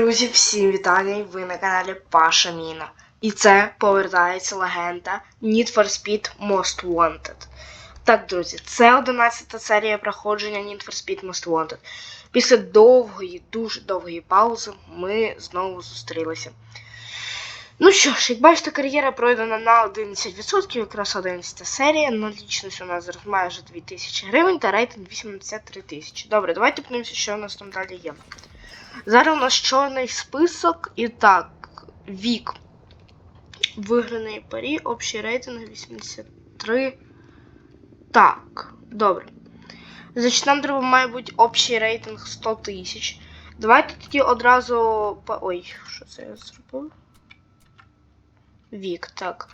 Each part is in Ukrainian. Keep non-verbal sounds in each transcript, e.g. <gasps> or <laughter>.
Друзі, всім вітання! Ви на каналі Паша Міна. І це повертається легенда Need for Speed Most Wanted. Так, друзі, це 11 серія проходження Need for Speed Most Wanted. Після довгої, дуже довгої паузи ми знову зустрілися. Ну що ж, як бачите, кар'єра пройдена на 11%, якраз 11 серія. Налічність у нас зараз майже 2000 гривень та рейтинг 83 тисячі. Добре, давайте подивимося, що у нас там далі є. Зараз у нас чорний список. І так, вік. Виграний парі, общий рейтинг 83. Так, добре. Значить, нам треба, має бути общий рейтинг 100 тисяч. Давайте тоді одразу. Ой, що це я зробив? Вік, так.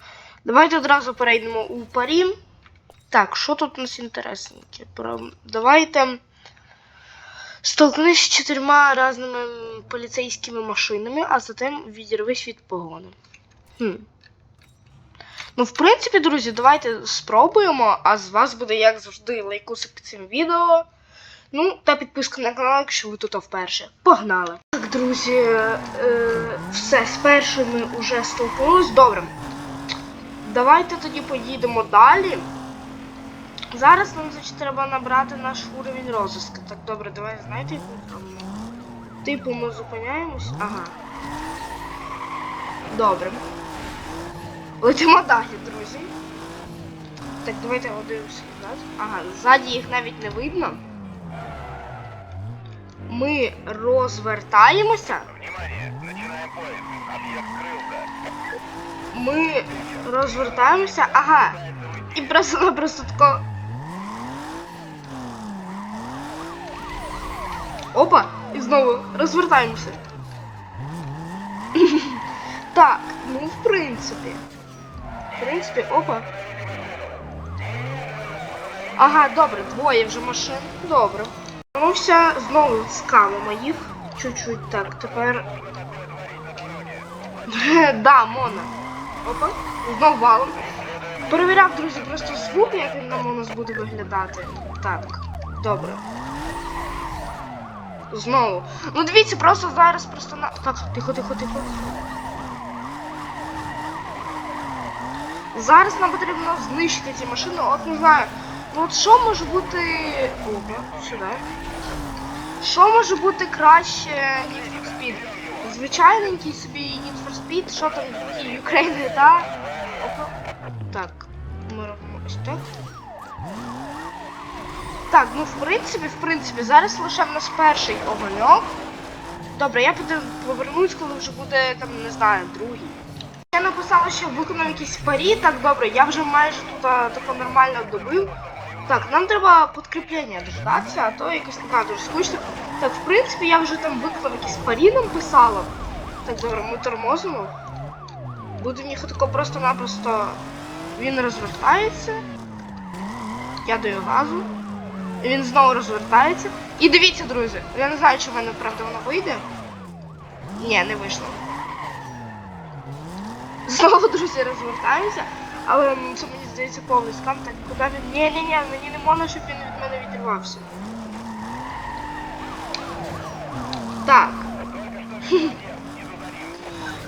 Давайте одразу перейдемо у парі. Так, що тут у нас інтересненьке? Давайте. Столкнись з чотирма разними поліцейськими машинами, а затим відірвись від погони. Хм. Ну, в принципі, друзі, давайте спробуємо, а з вас буде, як завжди, лайкусик під цим відео. Ну, та підписка на канал, якщо ви тут вперше. Погнали! Так, друзі, е, все, з першим ми вже столкнулись. Добре. Давайте тоді поїдемо далі. Зараз нам значить, треба набрати наш уровень розыска. Так, добре, давай знаєте, як ми зробимо? Типу ми зупиняємось. Ага. Добре. Летимо далі, друзі. Так, давайте подивимося назад. Ага, ззаді їх навіть не видно. Ми розвертаємося. Внимание! Начинаем поиск. Объект скрылся. Ми розвертаємося. Ага. І просто-напросто тако. Опа! І знову розвертаємося. Так, ну в принципі. В принципі, опа. Ага, добре, двоє вже машин. Добре. Вернувся, знову скамимо їх. Чуть-чуть так, тепер. <laughs> да, Мона. Опа, знов валом. Перевіряв, друзі, просто звук, як він нам у нас буде виглядати. Так, добре. Знову. Ну дивіться, просто зараз просто на. Так, тихо, тихо, тихо. Зараз нам потрібно знищити ці машини, от не знаю. Ну от що може бути. Опа, сюди. Що може бути краще Need for Speed? Звичайненький собі Need for Speed, що там Ukraine, да? Опа. Так, ми робимо ось так. Так, ну в принципі, в принципі, зараз лише в нас перший огоньок. Добре, я піду повернусь, коли вже буде там, не знаю, другий. Я написала, що виконав якісь парі, так добре, я вже майже тут тако нормально добив. Так, нам треба підкріплення дождатися, а то якось така дуже скучно. Так, в принципі, я вже там виконав якісь парі нам писала. Так, добре, ми тормозимо. Будемо їхати тако просто-напросто. Він розвертається. Я даю газу. Він знову розвертається. І дивіться, друзі, я не знаю, чи в мене правда воно вийде. Ні, не вийшло. Знову, друзі, розвертається. Але це мені здається повний скам. Так, куди він. Ні, ні, ні, мені не можна, щоб він від мене відірвався. Так. <laughs>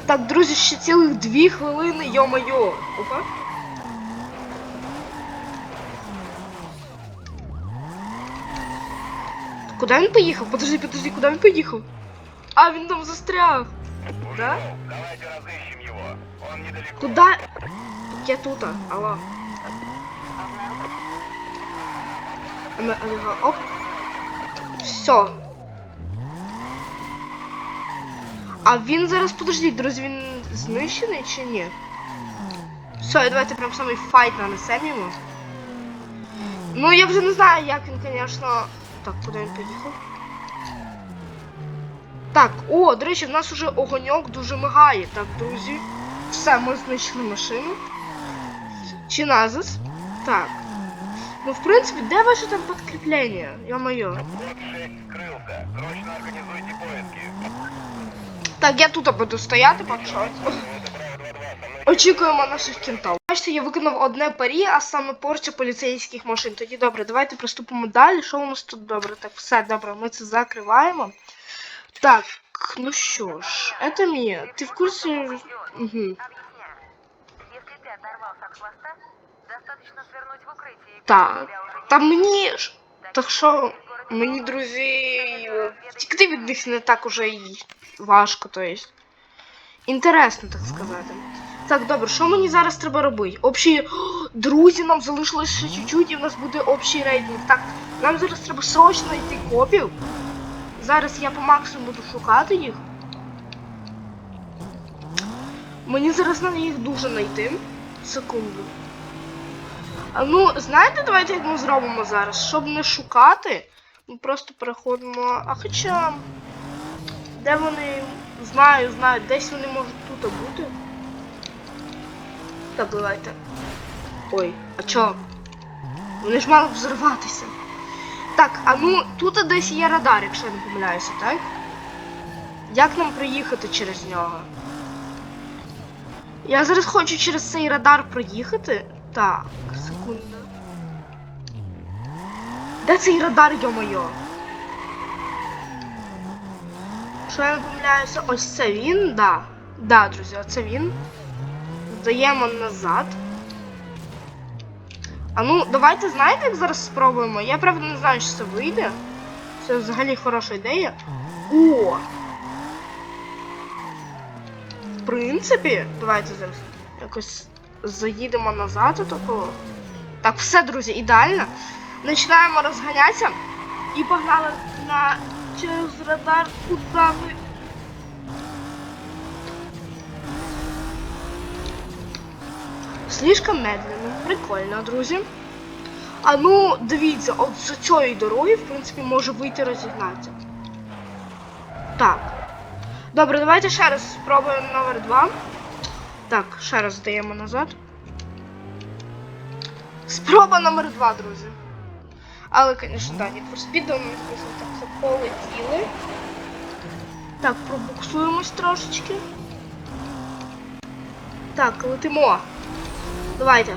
Так, друзі, ще цілих дві хвилини, йо-моє. Опа. Куди він поїхав? Подожди, подожди, куди він поїхав? А, він там застряг. Да? Давайте разыщем его. Он недалеко. Куда? Я тут, алло. Оп. Все. А він зараз, подождіть, друзі, він знищений чи ні? Все, давайте прям самий файт нанесемо йому. Ну, я вже не знаю, як він, звісно. Так, куди він поїхав? Так, о, до речі, в нас уже огоньок дуже мигає. Так, друзі. Все, ми знайшли машину. Чи назис? Так. Ну, в принципі, де ваше там підкріплення? Йо-моє. Код 6 скрылся. Срочно организуйте поиски. Так, я тут буду стояти, що. Очікуємо наших кінтов. Бачите, я виконав одне парі, а саме порча поліцейських машин. Тоді добре, давайте приступимо далі. Що у нас тут добре? Так, все добре, ми це закриваємо. Так, ну що ж, это Мія. Ти в курсі? Угу. Объясняю. Если ты оторвался от хвоста, достаточно свернуть в укрытие. и Так. тебя уже не Та будет. мені ж. Так Так що мені друзі. Втікти від них не так уже і важко, то есть. Інтересно, так сказати. Так, добре, що мені зараз треба робити? Общі. <gasps> Друзі, нам залишилось ще чуть-чуть і в нас буде общий рейтинг. Так, нам зараз треба срочно йти копів. Зараз я по максимуму буду шукати їх. Мені зараз треба їх дуже знайти. Секунду. А, Ну, знаєте, давайте як ми зробимо зараз. Щоб не шукати, ми просто переходимо. А хоча. Де вони. Знаю, знаю, десь вони можуть тут бути. Так, давайте. Ой, а чо? Вони ж мали взорватися. Так, а ну тут десь є радар, якщо я не помиляюся, так? Як нам проїхати через нього? Я зараз хочу через цей радар проїхати. Так, секунду. Де цей радар, йо-моє? Що я не помиляюся? Ось це він, да. Да, друзі, оце він. Здаємо назад. А ну, давайте знаєте, як зараз спробуємо? Я правда не знаю, чи це вийде. Це взагалі хороша ідея. О! В принципі, давайте зараз якось заїдемо назад отако. Так, все, друзі, ідеально. Починаємо розганятися і погнали на через радар куди ви. Слишком медленно. Прикольно, друзі. А ну, дивіться, от з цієї дороги, в принципі, може вийти розігнатися. Так. Добре, давайте ще раз спробуємо номер 2. Так, ще раз здаємо назад. Спроба номер 2, друзі. Але, звісно, да, Need for Speed, ми так все полетіли. Так, пробуксуємось трошечки. Так, летимо. Давайте.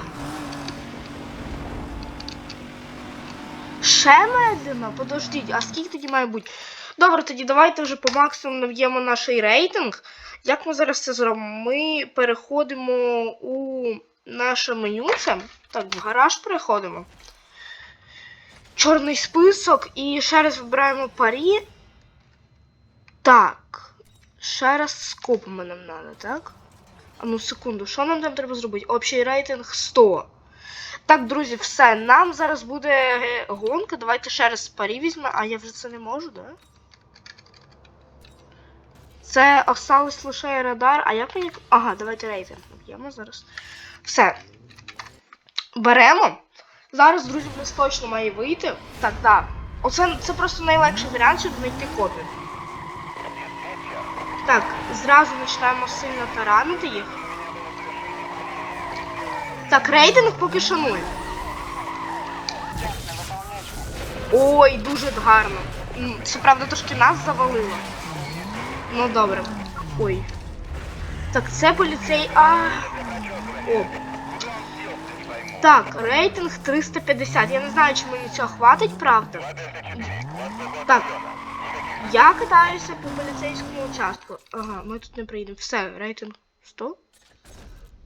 Ще медленно? Подождіть, а скільки тоді має бути? Добре, тоді давайте вже по максимуму наб'ємо наш рейтинг. Як ми зараз це зробимо? Ми переходимо у наше меню. Це. Так, в гараж переходимо. Чорний список і ще раз вибираємо парі. Так. Ще раз скопами нам треба, так? Ну секунду, що нам там треба зробити? Общий рейтинг 100. Так, друзі, все. Нам зараз буде е, гонка. Давайте ще раз парі візьмемо. А я вже це не можу, да? Це осталось лише радар. А як мені. Ага, давайте рейтинг наб'ємо зараз. Все. Беремо. Зараз, друзі, в нас точно має вийти. Так, так. Оце це просто найлегший варіант, щоб знайти копію. Так, зразу починаємо сильно таранити їх. Так, рейтинг поки що нуль. Ой, дуже гарно. Це правда трошки нас завалило. Ну добре. Ой. Так, це поліцей. А. О. Так, рейтинг 350. Я не знаю, чи мені цього хватить, правда. Так. Я катаюся по поліцейському участку. Ага, ми тут не приїдемо. Все, рейтинг 100.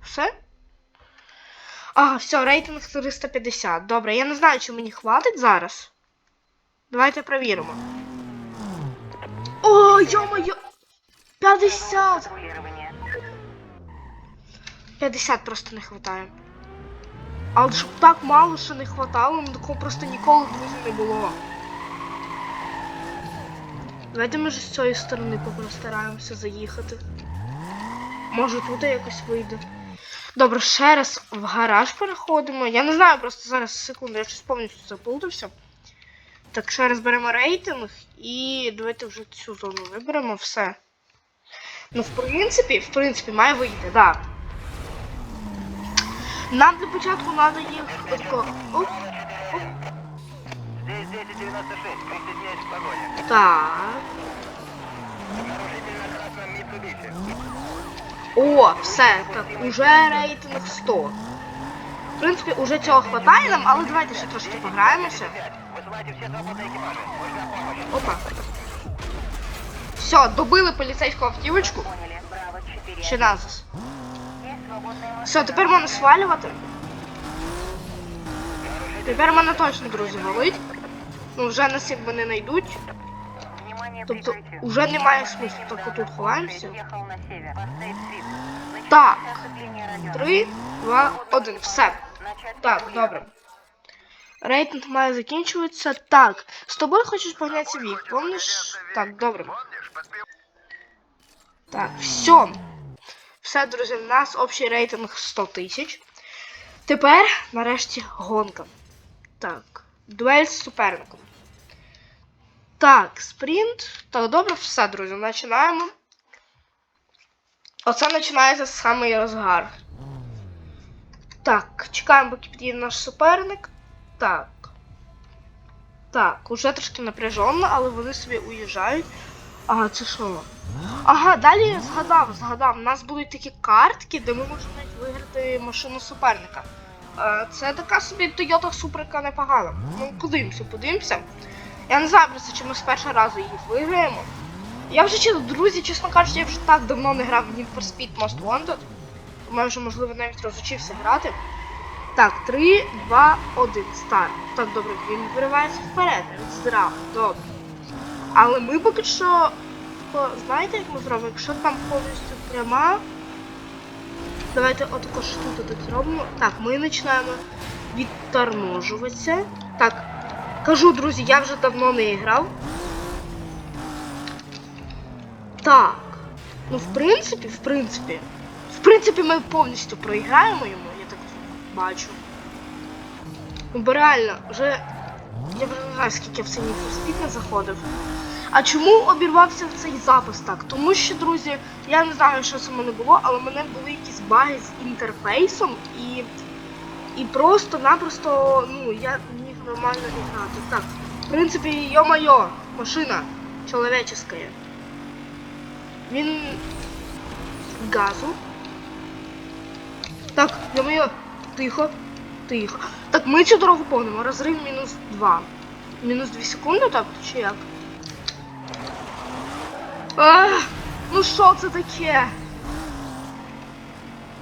Все? Ага, все, рейтинг 350. Добре, я не знаю, чи мені хватить зараз. Давайте перевіримо. О, йо-моє! 50! 50 просто не хватає. Але щоб так мало що не хватало, ну такого просто ніколи друзі не було. Давайте ми ж з цієї сторони постараємося заїхати. Може тут якось вийде. Добре, ще раз в гараж переходимо. Я не знаю, просто зараз секунду, я щось повністю заплутався. Так, ще раз беремо рейтинг і давайте вже цю зону виберемо, все. Ну, в принципі, в принципі, має вийти, так. Да. Нам для початку треба їх. Оп, Здесь 1096, присоединяюсь к погоне. так. Нарушитель на красном Митсубиси. О, все, так, уже рейтинг 100. В принципі, уже цього хватає нам, але давайте ще трошки пограємося. Вызывайте все свободные экипажи. Нужна помощь. Опа. Все, добили поліцейську автівочку. Поняли. Браво 4. Ще назас. Есть свободные машины. Все, тепер можна свалювати. Тепер мене точно, друзі, валить. Ну, вже нас якби не знайдуть. Тобто, уже немає смислу. Так отут ховаємося. Так. Три, два, один. Все. Так, добре. Рейтинг має закінчуватися. Так, з тобою хочеш погнатися вік, помниш? Так, добре. Так, все. Все, друзі, в нас общий рейтинг 100 тисяч. Тепер, нарешті, гонка. Так, дуель з суперником. Так, спринт. Так, добре, все, друзі, починаємо. Оце починається самий розгар. Так, чекаємо, поки підійде наш суперник. Так. Так, уже трошки напряженно, але вони собі уїжджають. Ага, це що? Ага, далі я згадав, згадав. У нас будуть такі картки, де ми можемо виграти машину суперника. Е, Це така собі Toyota Суперка непогана. Ну, подивимося, подивимося. Я не знаю просто, чи ми з першого разу її виграємо. Я вже чесно, друзі, чесно кажучи, я вже так давно не грав в Need for Speed Most Wanted. Я вже, можливо, навіть розучився грати. Так, 3, 2, 1, старт. Так, добре, він виривається вперед, здрав, добре. Але ми поки що. Знаєте, як ми зробимо? Якщо там повністю пряма. Давайте отако ж тут зробимо. Так, ми починаємо відторможуватися. Так, кажу, друзі, я вже давно не грав. Так. Ну, в принципі, в принципі. В принципі, ми повністю проіграємо йому, я так бачу. Ну, бо реально, вже. Я вже не знаю, скільки я в цей Need не заходив. А чому обірвався в цей запис так? Тому що, друзі, я не знаю, що це в мене було, але в мене були якісь баги з інтерфейсом і. І просто-напросто, ну, я нормально грати. Так, в принципі, йо-моє, машина человеческая. Він газу. Так, йо-моє, тихо, тихо. Так, ми цю дорогу повнимо. Розрив мінус 2. Мінус 2 секунди, так, чи як? Ах, ну що це таке?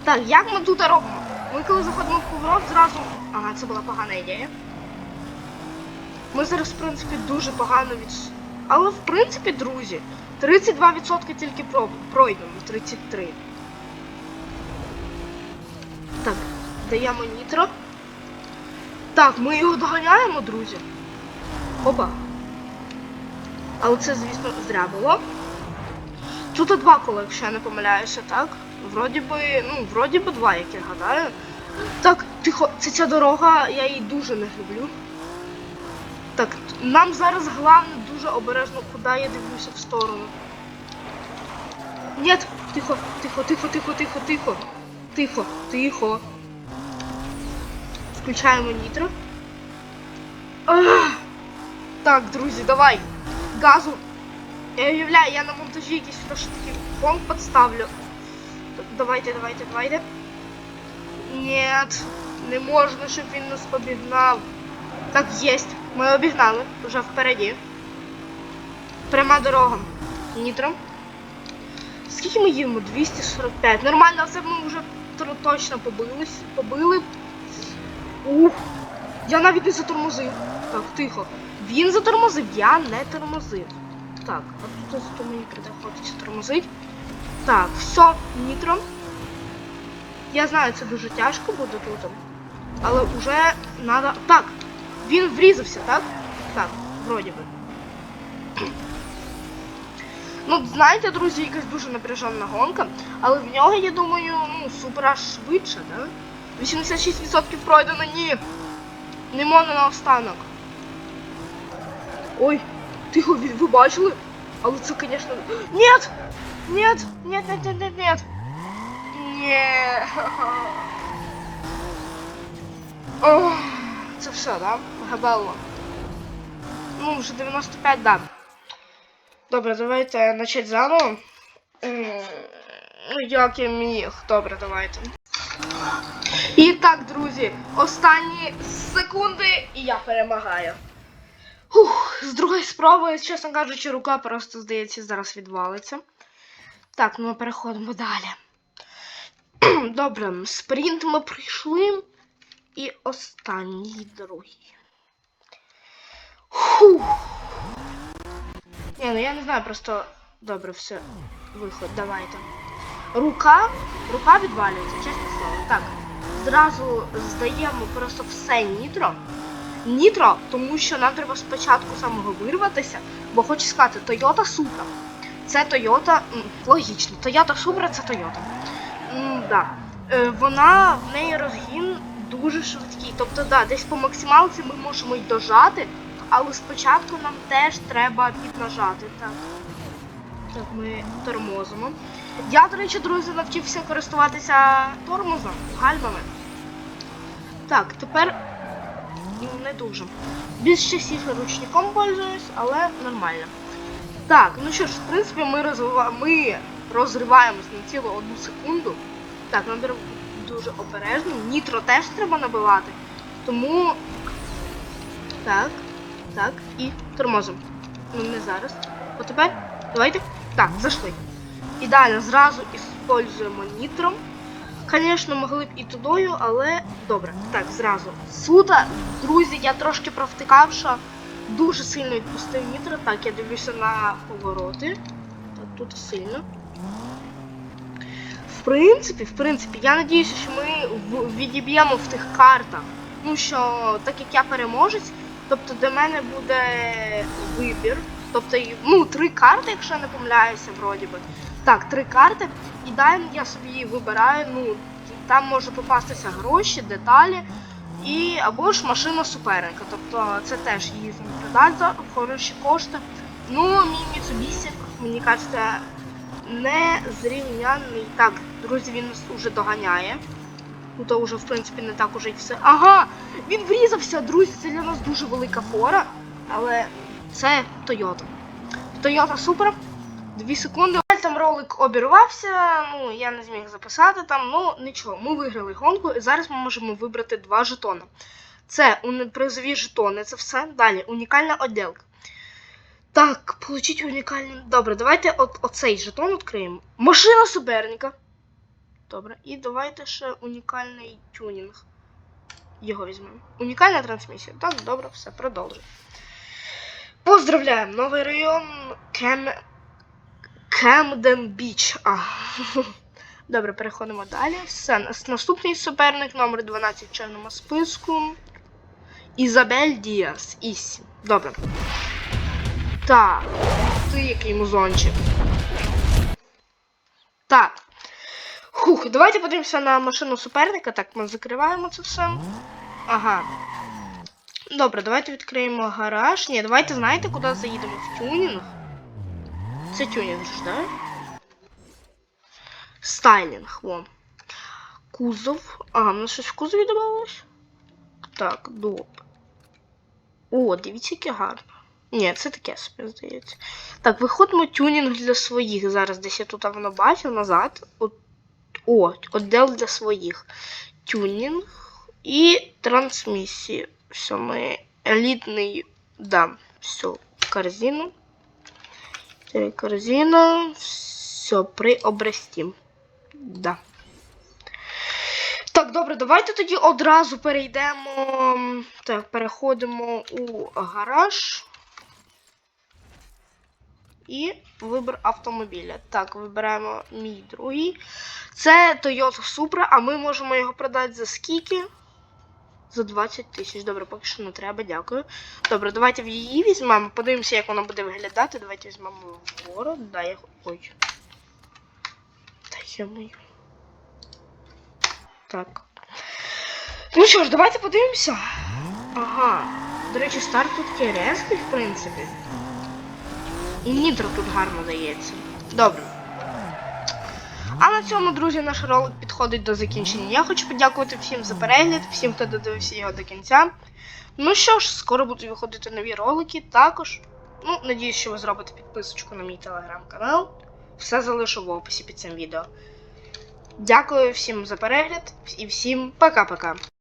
Так, як ми тут робимо? Ми коли заходимо в поворот, зразу. Ага, це була погана ідея. Ми зараз, в принципі, дуже погано від. Але в принципі, друзі, 32% тільки про... пройдено, 33. Так, даємо нітро. Так, ми його доганяємо, друзі. Опа. Але це, звісно, зря було. Тут два кола, якщо я не помиляюся, так? Вроді би, ну, вроді би два, як я гадаю. Так, тихо, це ця дорога, я її дуже не люблю. Так, нам зараз головне дуже обережно, куди я дивлюся в сторону. Нет, тихо, тихо, тихо, тихо, тихо, тихо. Тихо, тихо. Включаємо нітро. Так, друзі, давай. Газу. Я уявляю, я на монтажі якийсь трошки фон подставлю. Давайте, давайте, давайте. Нет, не можна, щоб він нас обігнав. Так, єсть. Ми обігнали. Вже впереді. Пряма дорога. Нітро. Скільки ми їдемо? 245. Нормально, це ми вже точно побились. Побили. Ух. Я навіть не затормозив. Так, тихо. Він затормозив, я не тормозив. Так, а тут зато мені приходиться тормозить. Так, все, нітро. Я знаю, це дуже тяжко буде тут. Але вже треба. Так! Він врізався, так? Так, вроді би. Ну, знаєте, друзі, якась дуже напряжена гонка, але в нього, я думаю, ну, супер аж швидше, да? 86% пройдено, ні. Не можна на останок. Ой, тихо, ви, бачили? Але це, звісно... Нет! Нет! Нет, нет, нет, нет, нет! Нет! Ох, це все, да? Габелло. Ну, вже 95, да. Добре, давайте начать заново. Ну, як я міг. Добре, давайте. І так, друзі, останні секунди і я перемагаю. Ух, з другої спроби, чесно кажучи, рука просто, здається, зараз відвалиться. Так, ну ми переходимо далі. <clears throat> Добре, спринт ми пройшли. І останній другий. Фух. Ні, ну я не знаю, просто. Добре, все. Виход, давайте. Рука. Рука відвалюється, чесне слово. Так. Зразу здаємо просто все нітро. Нітро, тому що нам треба спочатку самого вирватися, бо хочу сказати, Toyota Supra. Це Toyota, логічно, Toyota Supra це. М, да. Е, вона в неї розгін дуже швидкий. Тобто, да, десь по максималці ми можемо й дожати, але спочатку нам теж треба піднажати. Так. Так, ми тормозимо. Я, до речі, друзі, навчився користуватися тормозом, гальмами. Так, тепер ну, не дуже. Більш частіше ручником пользуюсь, але нормально. Так, ну що ж, в принципі, ми, розвива... ми розриваємось на цілу одну секунду. Так, бути дуже обережно. Нітро теж треба набивати. Тому. Так, так, і тормозимо. Ну, не зараз. От тепер. Давайте. Так, зайшли. Ідеально, зразу іспользуємо нітро. Звісно, могли б і тудою, але добре. Так, зразу. Суда, друзі, я трошки провтикав, що дуже сильно відпустив нітро. Так, я дивлюся на повороти. Так, тут сильно. Принципі, в принципі, я надіюся, що ми відіб'ємо в тих картах. Ну що, так як я переможець, тобто до мене буде вибір. Тобто, ну, три карти, якщо я не помиляюся, вроді би. Так, три карти. І далі я собі вибираю, ну, там може попастися гроші, деталі. І або ж машина суперника. Тобто це теж її продати за хороші кошти. Ну, мій Mitsubishi, мені кажеться, не зрівняний. Так, друзі, він нас уже доганяє. Ну то вже, в принципі, не так уже й все. Ага! Він врізався, друзі, це для нас дуже велика фора. Але це Toyota. Toyota Supra. Дві секунди. Там ролик обірвався, ну я не зміг записати там, ну нічого, ми виграли гонку, і зараз ми можемо вибрати два жетони. Це призові жетони, це все. Далі унікальна отделка. Так, получить унікальний. Добре, давайте от, оцей жетон відкриємо. Машина суперника. Добре, і давайте ще унікальний тюнінг. Його візьмемо. Унікальна трансмісія. Так, добре, все, продовжуємо. Поздравляємо! Новий район Кем... Кемден Біч. <laughs> Добре, переходимо далі. Все, наступний суперник номер 12 в чорному списку. Ізабель Діас. Ісі. Добре. Так. Ти який музончик. Так. Хух, давайте подивимося на машину суперника. Так, ми закриваємо це все. Ага. Добре, давайте відкриємо гараж. Ні, давайте знаєте, куди заїдемо? В тюнінг. Це тюнінг ж, да? Стайлінг, вон. Кузов. Ага, в нас щось в кузові додалось? Так, добре. О, дивіться, яке гарно. Ні, це таке собі здається. Так, виходимо тюнінг для своїх. Зараз десь я тут воно бачив назад. От, о, отдел для своїх. Тюнінг і трансмісії. Все, ми елітний. Да, все, корзину. Корзина. Все, приобрести. Да. Так, добре, давайте тоді одразу перейдемо. Так, переходимо у гараж. І вибір автомобіля. Так, вибираємо мій другий. Це Toyota Supra, а ми можемо його продати за скільки? За 20 тисяч. Добре, поки що не треба, дякую. Добре, давайте в її візьмемо. Подивимося, як вона буде виглядати. Давайте візьмемо вгору. Да, я... Ой. Та йомаю. Так. Ну що ж, давайте подивимося. Ага. До речі, старт тут такий резкий, в принципі. І нітро тут гарно дається. Добре. А на цьому, друзі, наш ролик підходить до закінчення. Я хочу подякувати всім за перегляд, всім, хто додивився його до кінця. Ну що ж, скоро будуть виходити нові ролики також. Ну, надіюсь, що ви зробите підписочку на мій телеграм-канал. Все залишу в описі під цим відео. Дякую всім за перегляд і всім пока-пока.